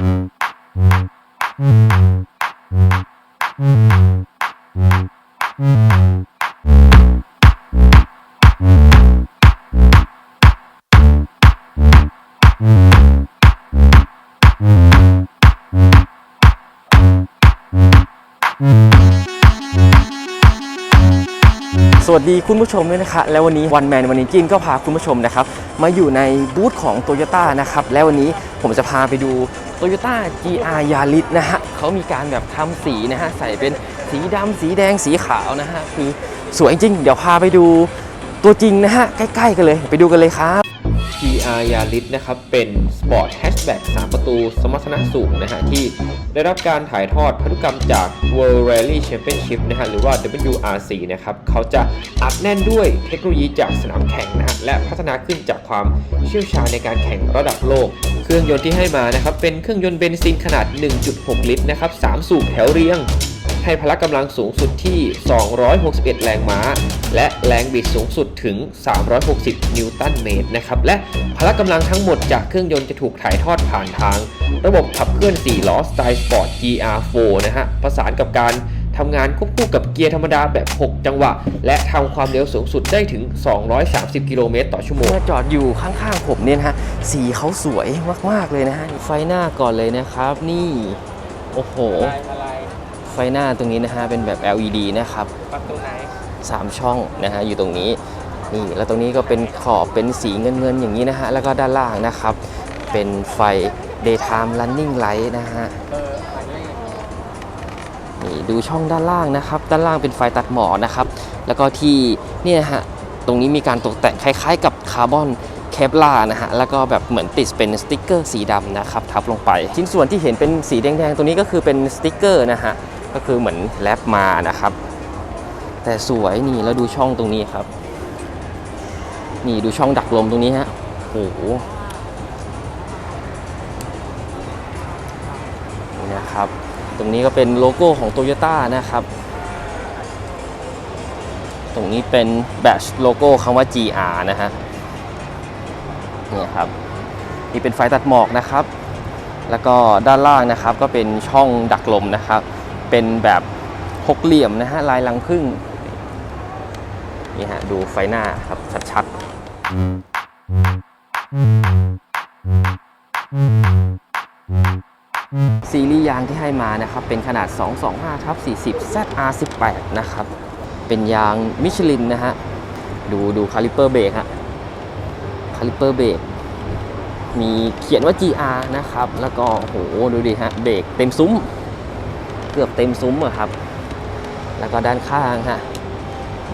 ส วัสดีคุณผู้ชมด้วยนะคะแล้ววันนี้วันแมนวันนี้จินก็พาคุณผู้ชมนะครับมาอยู่ในบูธของ t o y ยต้นะครับแล้ววันนี้ผมจะพาไปดู Toyota GR Yaris นะฮะเขามีการแบบทำสีนะฮะใส่เป็นสีดำสีแดงสีขาวนะฮะคือสวยจริง เดี๋ยวพาไปดูตัวจริงนะฮะใกล้ๆกันเลยไปดูกันเลยครับ GR Yaris นะครับ เป็นสปอร์ตแฮชแบ็ก3ประตูสมรรถนะสูงนะฮะ ที่ได้รับการถ่ายทอดพันธุกรรมจาก World Rally Championship นะฮะ หรือว่า WRC นะครับ เขาจะอัดแน่นด้วยเทคโนโลยีจากสนามแข่งนะฮะ และพัฒนาขึ้นจากความเชี่ยวชาญในการแข่งระดับโลก เครื่องยนต์ที่ให้มานะครับ เป็นเครื่องยนต์เบนซินขนาด 1.6 ลิตรนะครับ 3 สูบแถวเรียง ให้พละกำลังสูงสุดที่ 261 แรงม้า และแรงบิดสูงสุดถึง 360 นิวตันเมตรนะครับ และพละกำลังทั้งหมดจากเครื่องยนต์จะถูกถ่ายทอดผ่านทาง ระบบขับเคลื่อน 4 ล้อสไตล์สปอร์ต GR4 นะฮะ ประสานกับการทำงานควบคู่กับเกียร์ธรรมดาแบบ 6 จังหวะ และทำความเร็วสูงสุดได้ถึง 230 กิโลเมตรต่อชั่วโมงจอดอยู่ข้างๆผมเนี่ยนะฮะ สีเขาสวยมากๆเลยนะฮะ ไฟหน้าก่อนเลยนะครับ นี่ โอ้โห ไฟหน้าตรงนี้นะฮะเป็นแบบ LED นะครับประตูไหนสามช่องนะฮะอยู่ตรงนี้นี่แล้วตรงนี้ก็เป็นขอบเป็นสีเงินเงินๆอย่างนี้นะฮะแล้วก็ด้านล่างนะครับ เป็นไฟ daytime running light นะฮะเออหมายเลขนี่ดูช่องด้านล่างนะครับ ด้านล่างเป็นไฟตัดหมอกนะครับ แล้วก็ที่เนี่ยนะฮะตรงนี้มีการตกแต่งคล้ายๆ กับคาร์บอนเคปลานะฮะแล้วก็แบบเหมือนติดเป็นสติกเกอร์สีดำนะครับทับลงไป ชิ้นส่วนที่เห็นเป็นสีแดงๆ ตรงนี้ก็คือเป็นสติกเกอร์นะฮะ ก็คือเหมือนแรปมานะครับ แต่สวยนี่แล้วดูช่องตรงนี้ครับ นี่ดูช่องดักลมตรงนี้ฮะโอ้โหนี่นะครับ ตรงนี้ก็เป็นโลโก้ของ t o y ยต้นะครับ ตรงนี้เป็นแบชโลโก้คำว่า GR นะฮะนี่ครับนี่เป็นไฟตัดหมอกนะครับ แล้วก็ด้านล่างนะครับก็เป็นช่องดักลมนะครับ เป็นแบบหกเหลี่ยมนะฮะลายลังพึ่งนี่ฮะดูไฟหน้าครับชัดๆ ซีรีส์ยางที่ให้มานะครับ เป็นขนาด 225ทับ40 ZR18 นะครับ เป็นยางมิชลินนะฮะ ดูดูคาลิเปอร์เบรกฮะคาลิเปอร์เบรกมีเขียนว่า GR นะครับ แล้วก็โหดูดิฮะเบรกเต็มซุ้ม เกือบเต็มซุ้มอะครับ แล้วก็ด้านข้างฮะ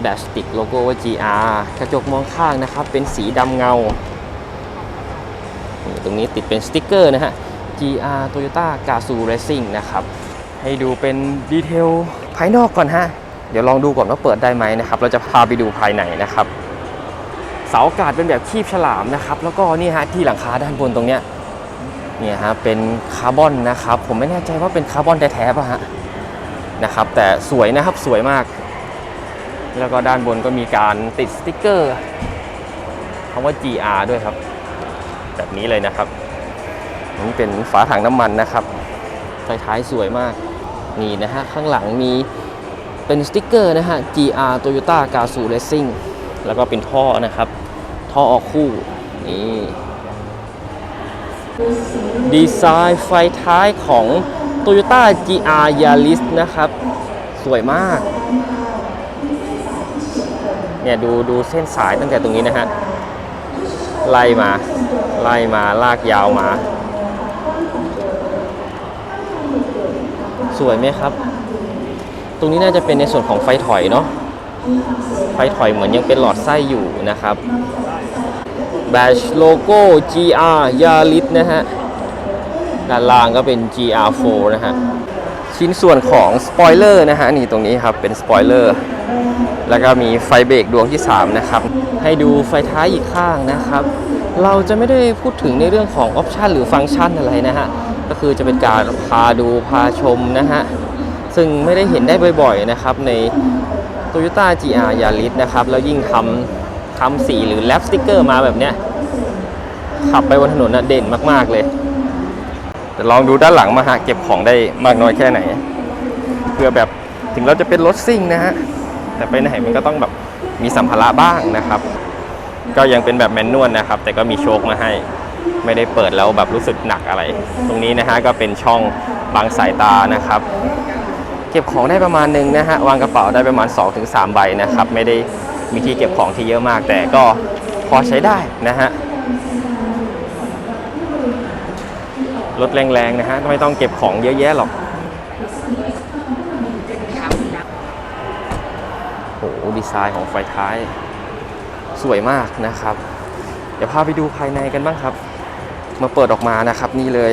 แดชติดโลโก้ว่า GR กระจกมองข้างนะครับ เป็นสีดำเงา ตรงนี้ติดเป็นสติกเกอร์นะฮะ GR Toyota Gazoo Racing นะครับ ให้ดูเป็นดีเทลภายนอกก่อนฮะ เดี๋ยวลองดูก่อนว่าเปิดได้ไหมนะครับ เราจะพาไปดูภายในนะครับ เสาอากาศเป็นแบบคีบฉลามนะครับ แล้วก็นี่ฮะที่หลังคาด้านบนตรงเนี้ย เนี่ยฮะเป็นคาร์บอนนะครับ ผมไม่แน่ใจว่าเป็นคาร์บอนแท้ๆป่ะฮะนะครับ แต่สวยนะครับสวยมาก แล้วก็ด้านบนก็มีการติดสติกเกอร์คำว่า GR ด้วยครับ แบบนี้เลยนะครับนี่เป็นฝาถังน้ำมันนะครับไฟท้ายสวยมากนี่นะฮะข้างหลังมีเป็นสติกเกอร์นะฮะ GR Toyota Gazoo Racing แล้วก็เป็นท่อนะครับ ท่อออกคู่นี่ ดีไซน์ไฟท้ายของ Toyota GR Yaris นะครับ สวยมาก เนี่ยดูดูเส้นสายตั้งแต่ตรงนี้นะฮะ ไล่มา ไล่มาลากยาวมา สวยไหมครับ ตรงนี้น่าจะเป็นในส่วนของไฟถอยเนาะไฟถอยเหมือนยังเป็นหลอดไส้อยู่นะครับ แบชโลโก้ GR Yaris นะฮะ ด้านล่างก็เป็น GR4 นะฮะ ชิ้นส่วนของสปอยเลอร์นะฮะ นี่ตรงนี้ครับ เป็นสปอยเลอร์ แล้วก็มีไฟเบรกดวงที่ 3 นะครับ ให้ดูไฟท้ายอีกข้างนะครับ เราจะไม่ได้พูดถึงในเรื่องของออปชันหรือฟังก์ชันอะไรนะฮะ ก็คือจะเป็นการพาดูพาชมนะฮะ ซึ่งไม่ได้เห็นได้บ่อยๆนะครับใน Toyota GR Yaris นะครับ แล้วยิ่งทำ ทำสีหรือแลปสติกเกอร์มาแบบเนี้ยขับไปบนถนนนะเด่นมากๆเลยจะลองดูด้านหลังมาฮะเก็บของได้มากน้อยแค่ไหนเพื่อแบบถึงเราจะเป็นรถซิ่งนะฮะแต่ไปไหนมันก็ต้องแบบมีสัมภาระบ้างนะครับ ก็ยังเป็นแบบแมนนวลนะครับ แต่ก็มีโชคมาให้ไม่ได้เปิดแล้วแบบรู้สึกหนักอะไร ตรงนี้นะฮะก็เป็นช่องบังสายตานะครับ เก็บของได้ประมาณหนึงนะฮะวางกระเป๋าได้ประมาณ 2-3 ใบนะครับ ไม่ได้ มีที่เก็บของที่เยอะมาก แต่ก็พอใช้ได้นะฮะรถแรงๆนะฮะไม่ต้องเก็บของเยอะแยะหรอกโอ้โหดีไซน์ของไฟท้าย สวยมากนะครับ เดี๋ยวพาไปดูภายในกันบ้างครับ มาเปิดออกมานะครับ นี่เลย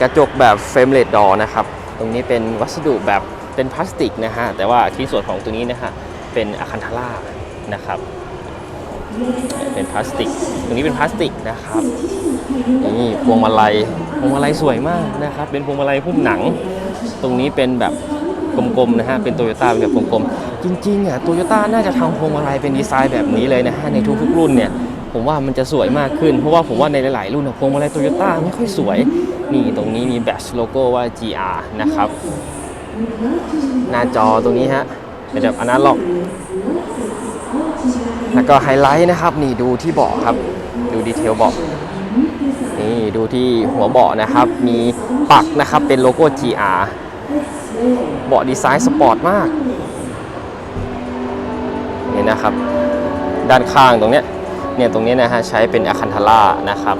กระจกแบบเฟรมเลดดอนะครับ ตรงนี้เป็นวัสดุแบบเป็นพลาสติกนะฮะ แต่ว่าที่ส่วนของตัวนี้นะฮะ เป็นอะคันทาร่า นะครับ เป็นพลาสติก ตรงนี้เป็นพลาสติกนะครับ นี่พวงมาลัย พวงมาลัยสวยมากนะครับ เป็นพวงมาลัยหุ้มหนัง ตรงนี้เป็นแบบกลมๆนะฮะ เป็นโตโยต้าเป็นแบบกลมๆ จริงๆอะโตโยต้าน่าจะทำพวงมาลัยเป็นดีไซน์แบบนี้เลยนะฮะ ในทุกๆรุ่นเนี่ย ผมว่ามันจะสวยมากขึ้น เพราะว่าผมว่าในหลายๆรุ่นพวงมาลัยโตโยต้าไม่ค่อยสวย นี่ตรงนี้มีแบชโลโก้ว่า GR นะครับ หน้าจอตรงนี้ฮะเป็นแบบอนาล็อก แล้วก็ไฮไลท์นะครับ นี่ดูที่เบาะครับ ดูดีเทลเบาะนี่ดูที่หัวเบาะนะครับ มีปักนะครับเป็นโลโก้ GR เบาะดีไซน์สปอร์ตมากนี่นะครับ ด้านข้างตรงเนี้ยเนี่ยตรงนี้นะฮะใช้เป็นอะคันทาร่านะครับ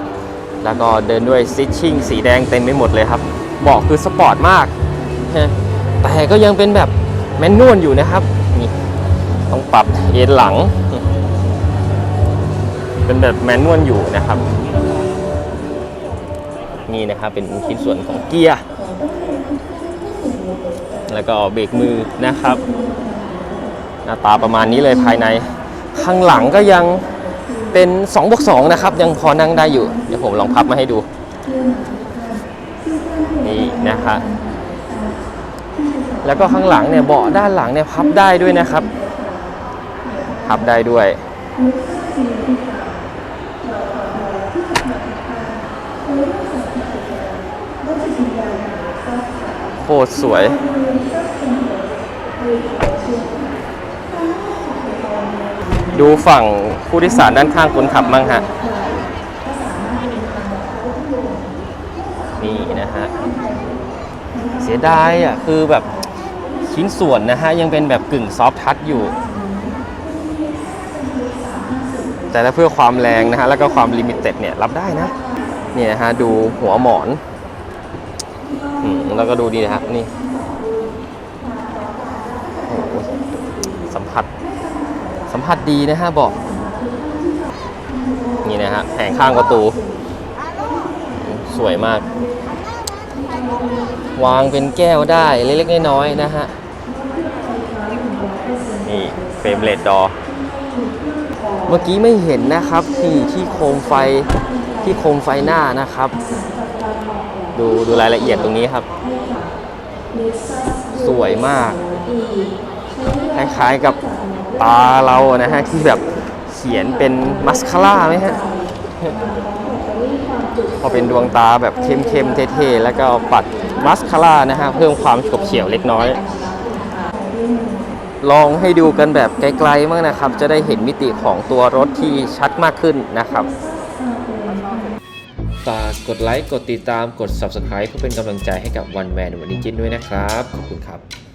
แล้วก็เดินด้วยซิชชิ่งสีแดงเต็มไปหมดเลยครับเบาะคือสปอร์ตมากฮะแต่ก็ยังเป็นแบบแมนนวลอยู่นะครับ ต้องปรับเอนหลัง เป็นแบบแมนนวลอยู่นะครับ นี่นะครับเป็นชิ้นส่วนของเกียร์ แล้วก็เบรกมือนะครับ หน้าตาประมาณนี้เลยภายใน ข้างหลังก็ยังเป็น2บวก2นะครับ ยังพอนั่งได้อยู่ เดี๋ยวผมลองพับมาให้ดู นี่นะฮะแล้วก็ข้างหลังเนี่ยเบาะด้านหลังเนี่ยพับได้ด้วยนะครับ พับได้ด้วย โคตรสวย ดูฝั่งผู้โดยสารด้านข้างคนขับมั่งฮะ นี่นะฮะ เสียดายอะ คือแบบชิ้นส่วนนะฮะ ยังเป็นแบบกึ่งซอฟทัชอยู่ แต่ถ้าเพื่อความแรงนะฮะแล้วก็ความลิมิเต็ดเนี่ยรับได้นะเนี่นะฮะดูหัวหมอนอืมแล้วก็ดูดีนะครับนี่โอ้โหสัมผัสสัมผัสดีนะฮะบอกนี่นะฮะแผงข้างประตู สวยมาก วางเป็นแก้วได้เล็กๆน้อยๆนะฮะนี่เฟรมเลดดอ เมื่อกี้ไม่เห็นนะครับที่ที่โคมไฟที่โคมไฟหน้านะครับ ดูดูรายละเอียดตรงนี้ครับ สวยมาก คล้ายๆกับตาเรานะฮะ ที่แบบเขียนเป็นมัสคาร่าไหมฮะ พอเป็นดวงตาแบบเข้มๆเท่ๆ แล้วก็ปัดมัสคาร่านะฮะ เพิ่มความฉกเฉี่ยวเล็กน้อย ลองให้ดูกันแบบไกลๆมั้งนะครับ จะได้เห็นมิติของตัวรถที่ชัดมากขึ้นนะครับฝากกดไลค์ กดติดตาม กด Subscribe เพื่อเป็นกำลังใจให้กับ One Man วันนี้จินด้วยนะครับ ขอบคุณครับ